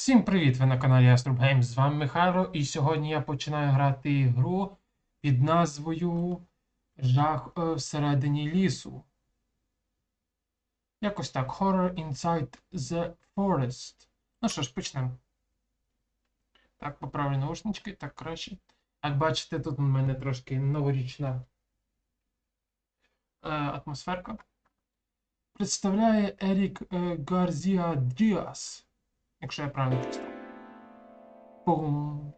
Всім привіт! Ви на каналі Astrub Games. З вами Михайло, і сьогодні я починаю грати гру під назвою Жах е, всередині лісу. Якось так. Horror Inside the Forest. Ну що ж, почнемо. Так, поправлю наушнички, так краще. Як бачите, тут у мене трошки новорічна е, атмосферка. Представляє Ерік е, Гарзія Діас. Якщо я правильно прочитав. Пум.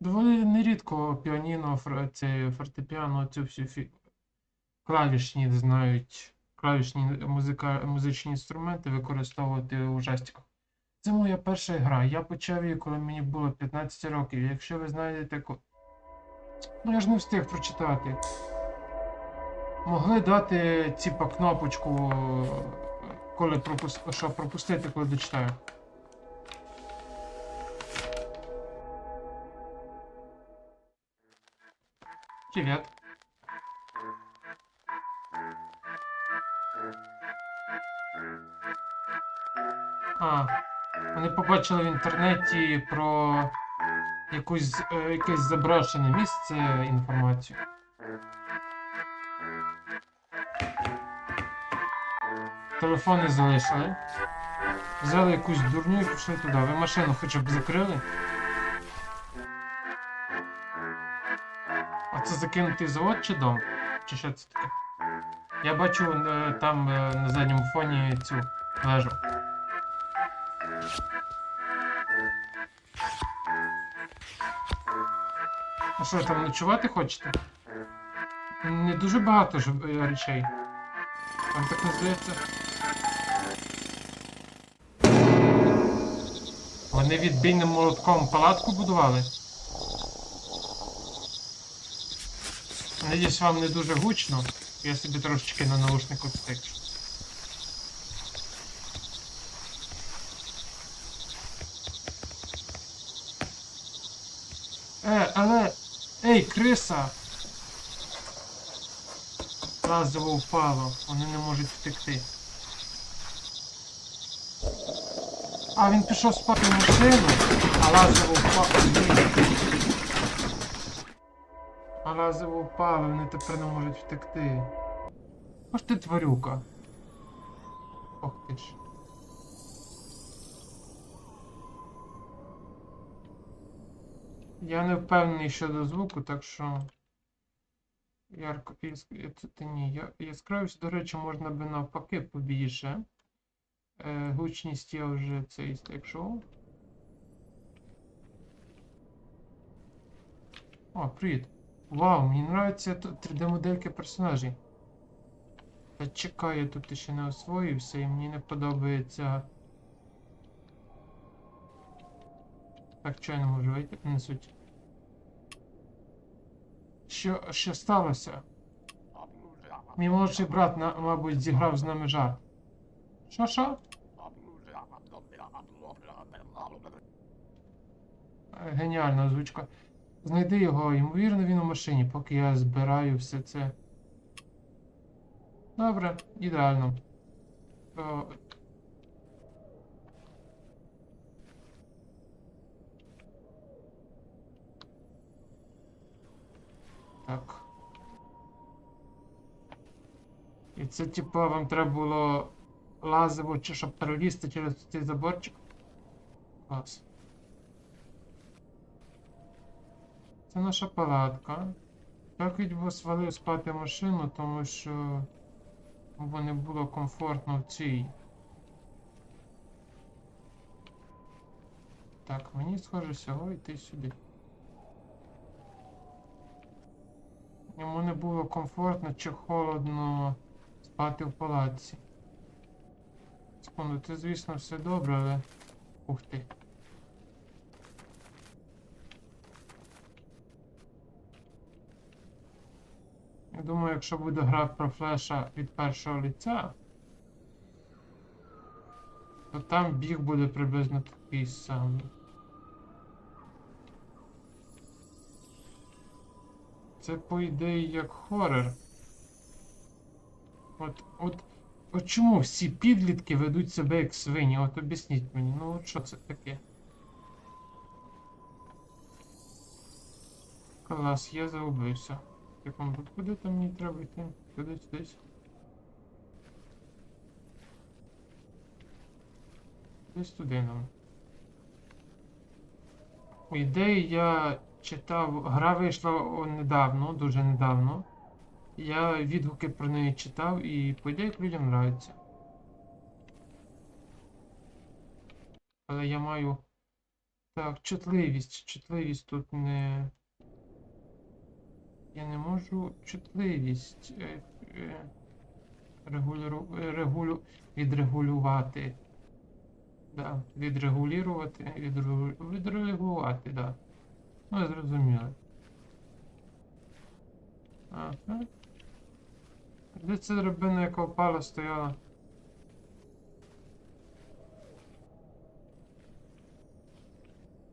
Доволі нерідко піаніно, це фортепіано, цю всю фі... клавішні знають клавішні музика... музичні інструменти використовувати у жестиках. Це моя перша гра. Я почав її, коли мені було 15 років. Якщо ви знайдете. Ну я ж не встиг прочитати. Могли дати типа кнопочку, коли пропус... щоб пропустити, коли дочитаю. Привет. А, вони побачили в інтернеті про якусь, е, якесь заброшене місце інформацію. Телефони залишили. Взяли якусь дурню і пішли туди. Ви машину хоча б закрили. А це закинутий завод чи дом? Чи що це таке? Я бачу е, там е, на задньому фоні цю вежу. А що, там ночувати хочете? Не дуже багато ж е, речей. Вам так не Вони відбійним молотком палатку будували? Надіюсь, вам не дуже гучно. Я собі трошечки на наушнику встиг. Е, але. Ей, криса! Разово впало, вони не можуть втекти. А, він пішов спати в машину, а лазово впав. А лазово впало, вони тепер не можуть втекти. Ось ти тварюка. Ох ти ж. Я не впевнений щодо звуку, так що. Ярко це ти ні. Я, яскравість, до речі, можна би навпаки побільше. Е, гучність я вже цей стекшов. О, привіт. Вау, мені тут 3D-модельки персонажей. Та чекай, я тут ще не освоївся і мені не подобається. Так, чого я не можу вийти? Не суть. Що, що сталося? Мій молодший брат, мабуть, зіграв з нами жарт. Що, що? Е, Геніальна озвучка. Знайди його, ймовірно, він у машині, поки я збираю все це. Добре, ідеально. О, Так. І це, типа, вам треба було лазово чи щоб перелізти через цей заборчик. Клас. Це наша палатка. Так від свалив спати машину, тому що бо не було комфортно в цій. Так, мені схоже всього йти сюди. Йому не було комфортно чи холодно спати в палаці. Секунду, це, звісно, все добре, але. Ух ти. Я думаю, якщо буде гра про флеша від першого лиця, то там біг буде приблизно такий самий. Це по ідеї як хоррор. От, от От чому всі підлітки ведуть себе як свині? От об'ясніть мені, ну от що це таке? Клас, я загубився. Секунду, куди там мені треба йти? Кудись десь. Десь туди нам. По ідеї я читав. Гра вийшла недавно, дуже недавно. Я відгуки про неї читав і по ідеї людям нравиться. Але я маю. Так, чутливість. Чутливість тут не. Я не можу чутливість е, е, регулю, відрегулювати. Да, відрегулювати, відрегу- відрегулювати, да. Ну, зрозуміло. Ага. Де це драбина, яка впала, стояла?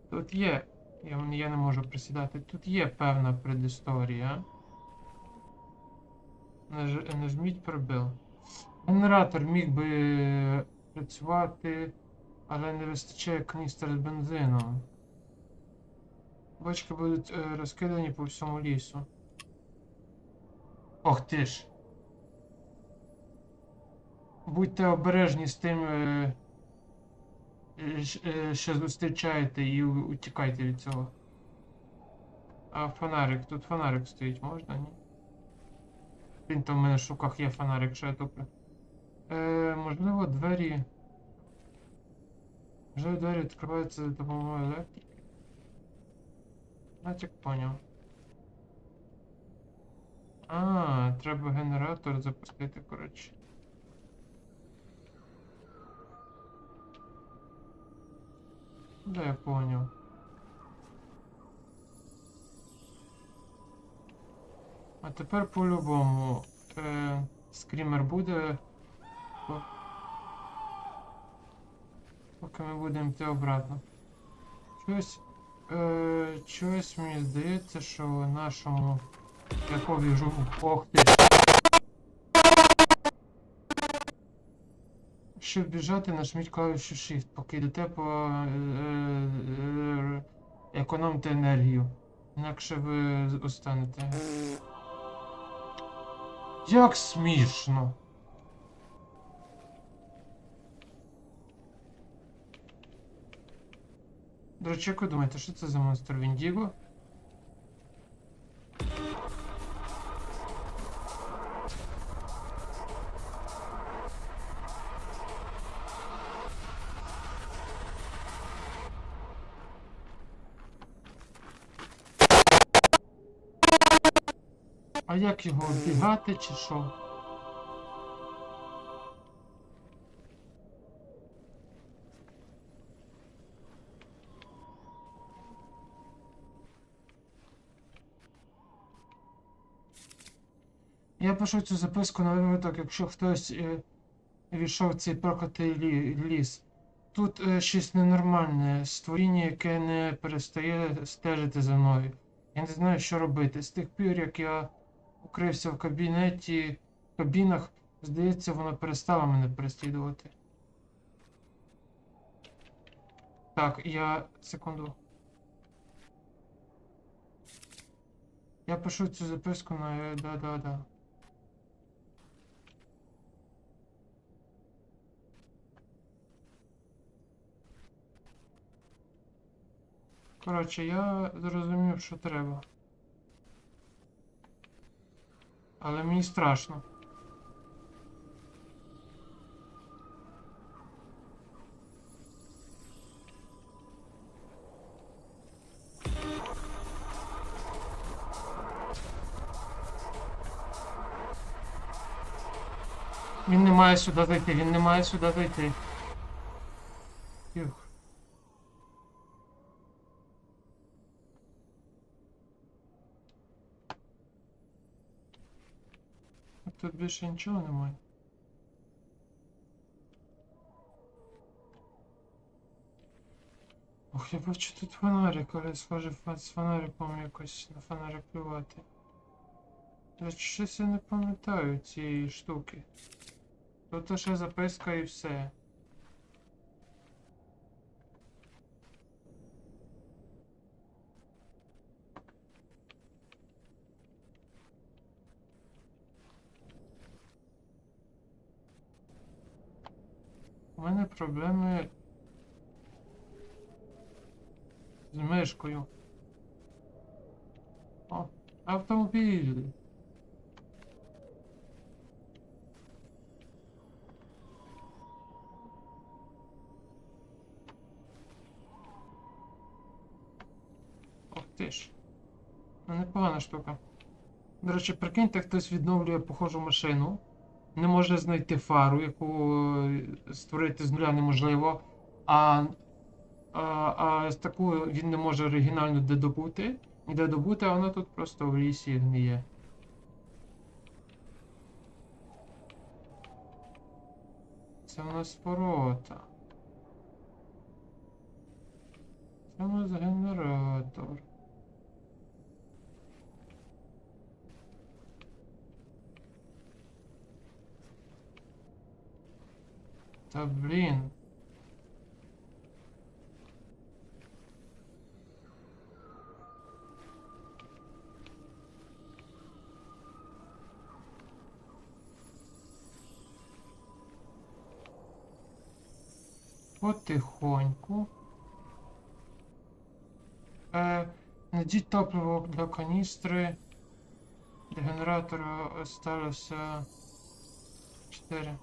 Тут є. Я, я не можу присідати. Тут є певна предісторія. Наж, нажміть пробил. Генератор міг би працювати, але не вистачає каністр з бензином. Бочки будуть е, розкидані по всьому лісу. Ох ти ж. Будьте обережні з тим, е, е, е, що зустрічаєте, і утікайте від цього. А фонарик, тут фонарик стоїть, можна, ні? Він там в мене в руках є фонарик, що я туплю. Е, можливо, двері. Можливо, двері відкриваються за допомогою електрики. Натяк поняв. А, треба генератор запустити, коротше. Да, я понял. А тепер по-любому е, скрімер буде. Поки ми будемо йти обратно. Щось. Е, щось мені здається, що нашому. Я побіжу. Ох ти. Щоб біжати, нажміть клавішу Shift, поки йдете по е, е, економте енергію. Інакше ви останете. Як смішно. До речі, як ви думаєте, що це за монстр Віндіго? А як його оббігати чи що? Я пишу цю записку на випадок, якщо хтось е, війшов в цей проклятий лі- ліс. Тут е, щось ненормальне, створіння, яке не перестає стежити за мною. Я не знаю, що робити. З тих пір, як я укрився в кабінеті, в кабінах, здається, воно перестало мене переслідувати. Так, я. секунду. Я пишу цю записку на. Да-да-да. Коротше, я зрозумів, що треба. Але мені страшно. Він не має сюди зайти, він не має сюди зайти. Юх. Тут більше нічого немає. Ох, я бачу тут фонарик, але схоже з фонариком якось на фонарик плювати. Та щось я не пам'ятаю цієї штуки. Тут лише записка і все. У мене проблеми з мишкою. О, автомобіль. Ох ти ж. Непогана штука. До речі, прикиньте, хтось відновлює похожу машину. Не може знайти фару, яку е, створити з нуля неможливо. А, а, а таку він не може оригінально де добути. Де добути, а вона тут просто в лісі гниє. Це у нас ворота. Це у нас генератор. Та блін. Потихоньку. Е, найдіть топливо для каністри. Для генератора осталося 4.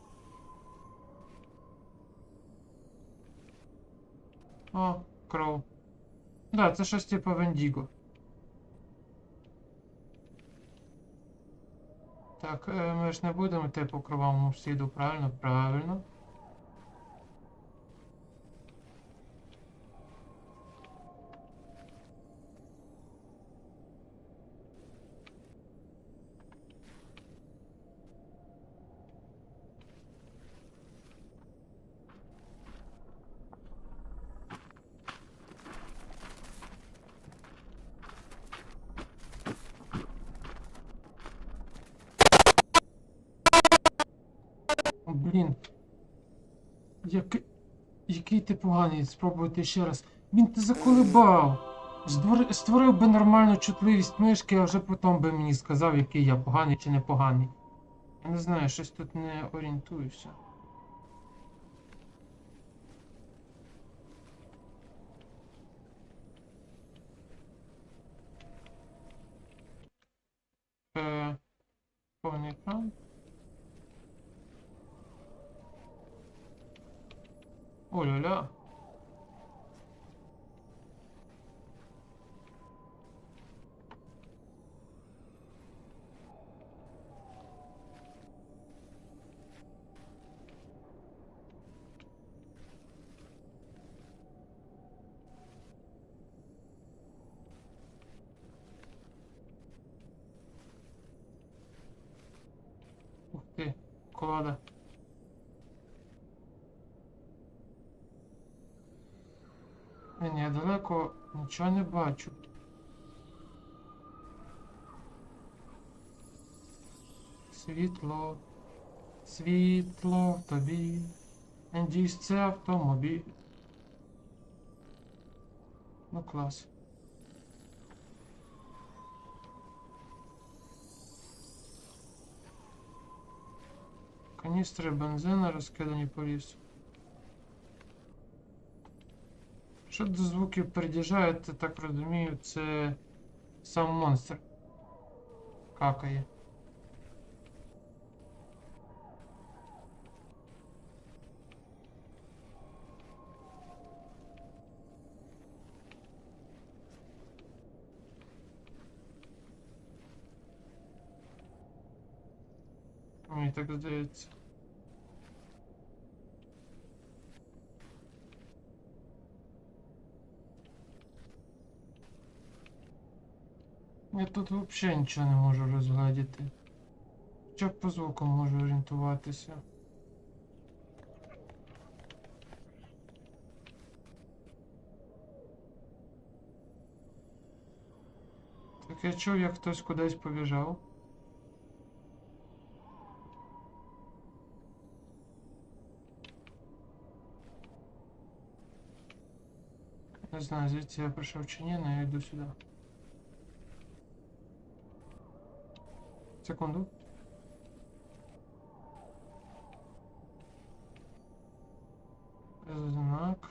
О, кров. Да, це щось типу Вендіго. Так, е, ми ж не будемо йти по кровавому сліду, правильно? Правильно. Поганий, спробуйте ще раз. Він ти заколебав. Створив би нормальну чутливість мишки, а вже потім би мені сказав, який я поганий чи непоганий. Я не знаю, щось тут не орієнтуюся. Е, повний екран. О-ля-ля. Ух ти, колода. Ні, я далеко нічого не бачу. Світло, світло в тобі. Надіюсь, це автомобіль. Ну клас. Каністри бензина розкидані по лісу. Що до звуків передіжають, так розумію, це сам монстр какає. Мені так здається. Я тут взагалі нічого не можу розглядіти. Хоча б по звукам можу орієнтуватися. Так я чув, як хтось кудись побіжав. Не знаю, звідси я прийшов чи ні, але я йду сюди. Секунду. Знак.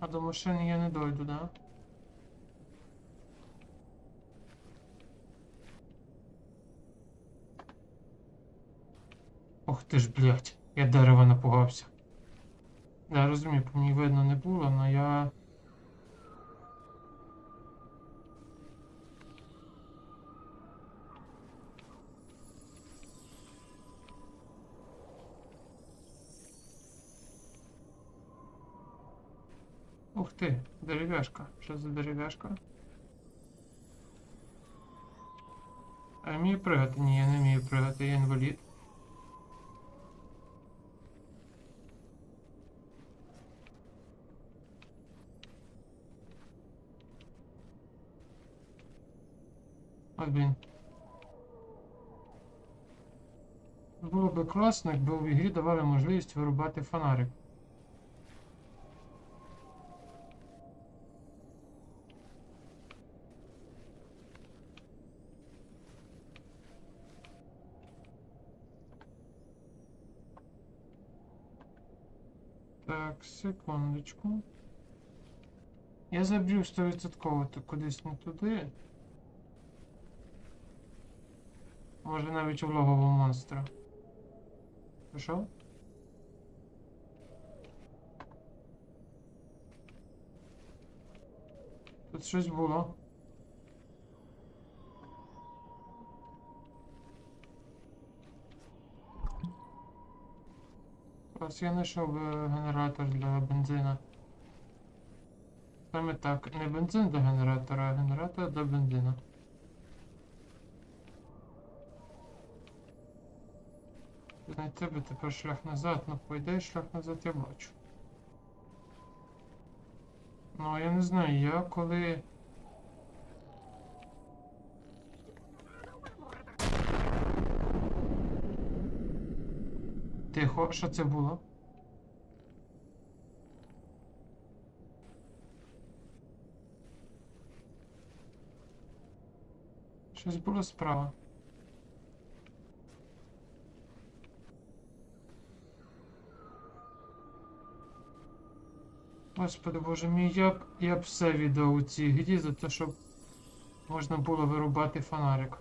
А до машини я не дойду, да? Ох ти ж, блядь, я дерева напугався. Я розумію, по мені видно не було, але я. Ух ти, дерев'яшка. Що за дерев'яшка? А я вмію пригати? Ні, я не вмію пригати, я інвалід. Блін. Було би класно, якби у ігрі давали можливість вирубати фонарик. Так, секундочку. Я забрів 100% кудись не туди. Може навіть у логово монстра. Пішов? Тут щось було. Ось я знайшов е, генератор для бензина. Саме так, не бензин до генератора, а генератор до бензину. Знайти би тепер шлях назад, ну по шлях назад я бачу. Ну, я не знаю, я коли. Тихо, що це було? Щось було справа. Господи боже мій, я б, я б все віддав у цій грі за те, щоб можна було вирубати фонарик.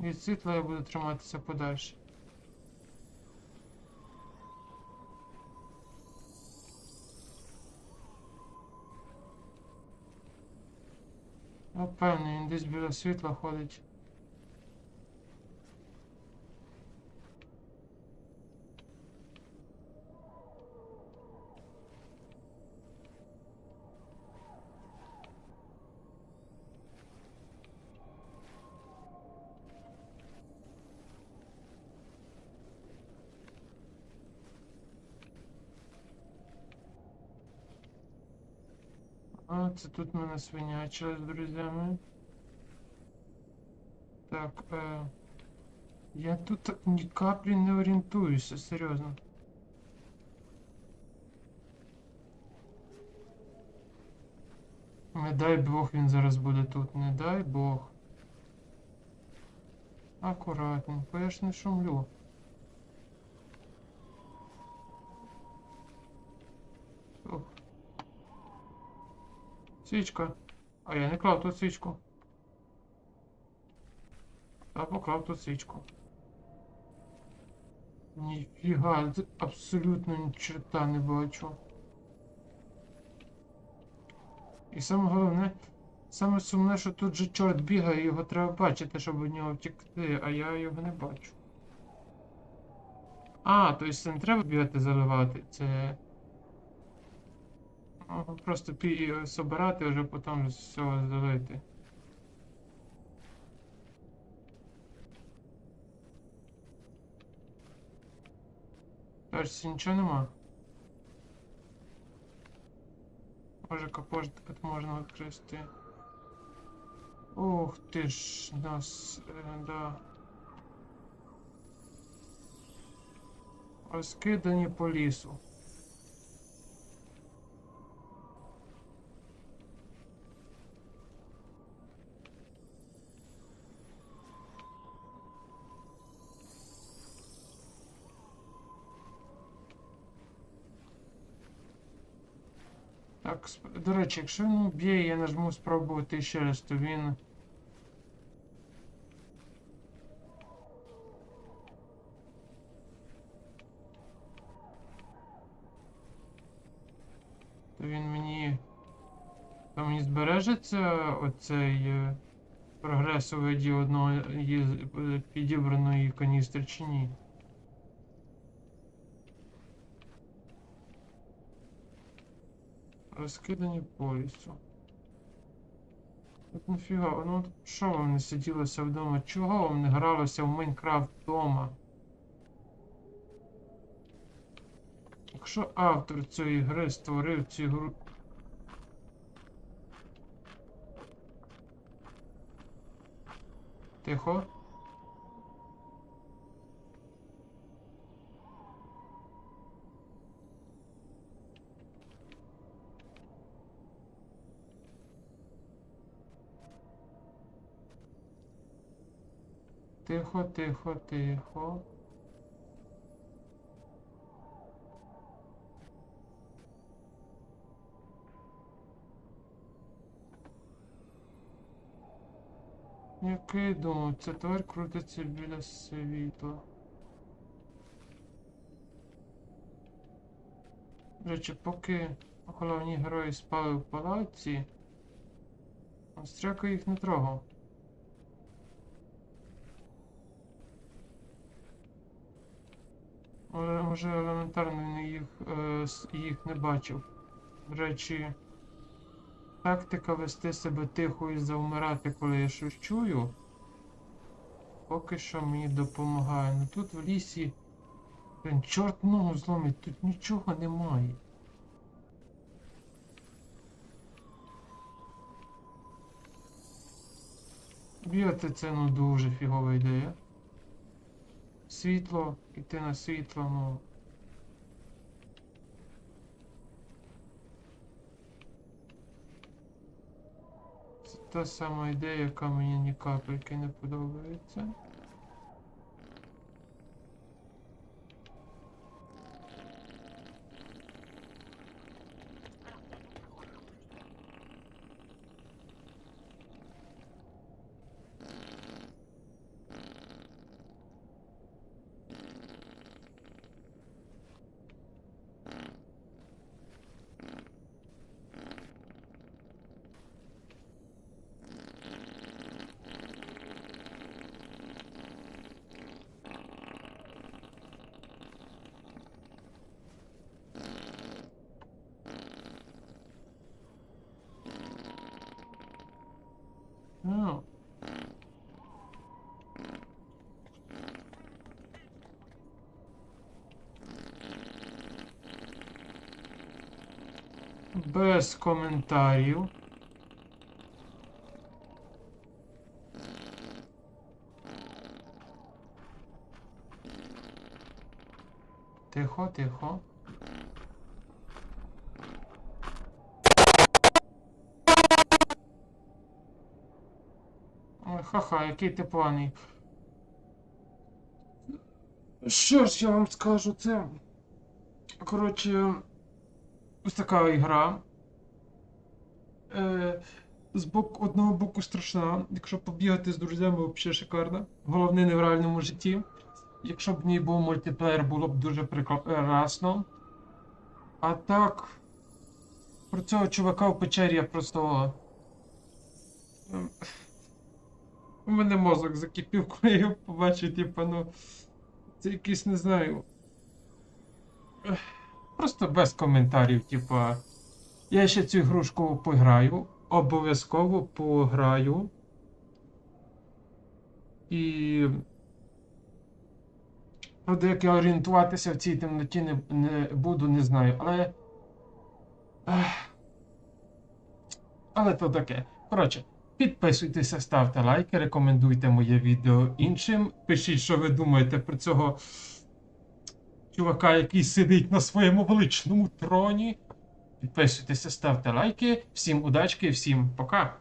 Від світла я буду триматися подальше. Ну, певно, він десь біля світла ходить. А, це тут мене свинячили з друзями. Так, е, я тут так ні каплі не орієнтуюся, серйозно. Не дай Бог він зараз буде тут, не дай Бог. Акуратненько, я ж не шумлю. Свічка. А я не клав тут свічку. Я поклав тут свічку. Ніфіга, абсолютно ні черта не бачу. І саме головне, саме сумне, що тут же чорт бігає, його треба бачити, щоб від нього втекти, а я його не бачу. А, тобто не треба бігати заливати, це. Просто пі собирати, вже потім з всього залити. Кажеться, нічого нема. Може капот можна відкрити. Ух ти ж, нас, е, да. Розкидані по лісу. Так, до речі, якщо він б'є, я нажму спробувати ще раз, то він. То він мені. То мені збережеться оцей е, прогрес у виді одного із е, підібраної каністри чи ні? Розкидані по лісу. От нафіга, ну що вам не сиділося вдома? Чого вам не гралося в Майнкрафт вдома? Якщо автор цієї гри створив цю гру. Тихо. Тихо, тихо, тихо. Який думав, ця тварь крутиться біля світла. Речі, поки головні герої спали в палаці, Остряка їх не трогав. Але може елементарно їх, е, їх не бачив. До речі, тактика вести себе тихо і завмирати, коли я щось чую. Поки що мені допомагає. Ну тут в лісі. Блін, чорт ногу зломить, тут нічого немає. Бігати це ну дуже фігова ідея. Світло, іти на світло, ну. Це та сама ідея, яка мені ні капельки не подобається. Ну. Без коментарів. Тихо, тихо. Ой, ха-ха, який ти поганий. Що ж я вам скажу, це. Коротше, ось така ігра. Е, з боку, одного боку страшна. Якщо побігати з друзями, взагалі шикарна. Головне не в реальному житті. Якщо б в ній був мультиплеєр, було б дуже прекрасно. А так. Про цього чувака в печері я просто. ем, У мене мозок закипів, коли я його побачив, типу, ну. Це якийсь, не знаю. Просто без коментарів, типа. Я ще цю ігрушку пограю. Обов'язково пограю. І. Правда, як я орієнтуватися в цій темноті не, не буду, не знаю. Але. але то таке. Коротше, підписуйтеся, ставте лайки, рекомендуйте моє відео іншим. Пишіть, що ви думаєте про цього чувака, який сидить на своєму величному троні. Підписуйтеся, ставте лайки. Всім удачки, всім пока.